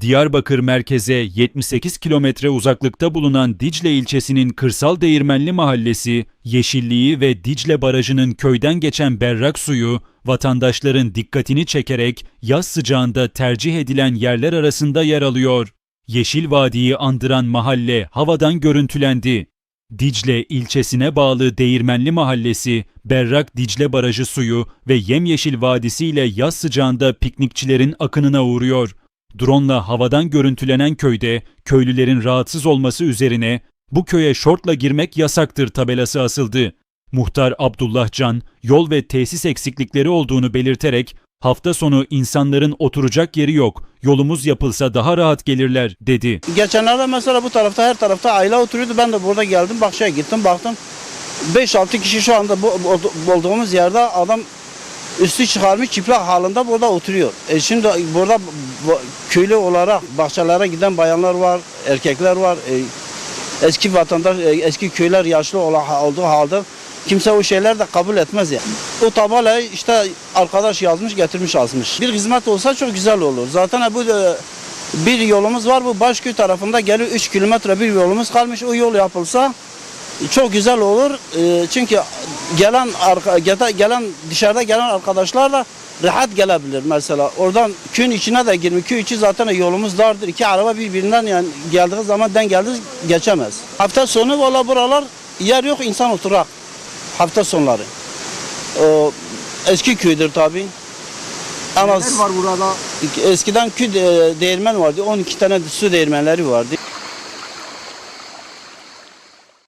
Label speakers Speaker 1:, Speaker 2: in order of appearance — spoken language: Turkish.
Speaker 1: Diyarbakır merkeze 78 kilometre uzaklıkta bulunan Dicle ilçesinin Kırsal Değirmenli Mahallesi, yeşilliği ve Dicle Barajı'nın köyden geçen berrak suyu, vatandaşların dikkatini çekerek yaz sıcağında tercih edilen yerler arasında yer alıyor. Yeşil Vadi'yi andıran mahalle havadan görüntülendi. Dicle ilçesine bağlı Değirmenli Mahallesi, berrak Dicle Barajı suyu ve yemyeşil vadisiyle yaz sıcağında piknikçilerin akınına uğruyor. Drone'la havadan görüntülenen köyde köylülerin rahatsız olması üzerine bu köye şortla girmek yasaktır tabelası asıldı. Muhtar Abdullah Can yol ve tesis eksiklikleri olduğunu belirterek hafta sonu insanların oturacak yeri yok, yolumuz yapılsa daha rahat gelirler dedi.
Speaker 2: Geçenlerde mesela bu tarafta her tarafta aile oturuyordu. Ben de burada geldim Bahçe'ye gittim baktım. 5-6 kişi şu anda bu, bu- olduğumuz yerde adam üstü çıkarmış çıplak halinde burada oturuyor. E şimdi burada bu- köylü olarak bahçelere giden bayanlar var, erkekler var. E, eski vatandaş, e, eski köyler yaşlı ola- olduğu halde kimse o şeyler de kabul etmez yani. O tabelayı işte arkadaş yazmış getirmiş asmış. Bir hizmet olsa çok güzel olur. Zaten bu e, bir yolumuz var bu Başköy tarafında geliyor 3 kilometre bir yolumuz kalmış. O yol yapılsa çok güzel olur. E, çünkü gelen arka, gelen dışarıda gelen arkadaşlar da rahat gelebilir mesela. Oradan köyün içine de girmiş. Köy içi zaten yolumuz dardır. İki araba birbirinden yani geldiği zaman den geldi geçemez. Hafta sonu valla buralar yer yok insan oturak. Hafta sonları. O, eski köydür tabi.
Speaker 3: Neler var burada?
Speaker 2: eskiden köy de- değirmen vardı. 12 tane su değirmenleri vardı.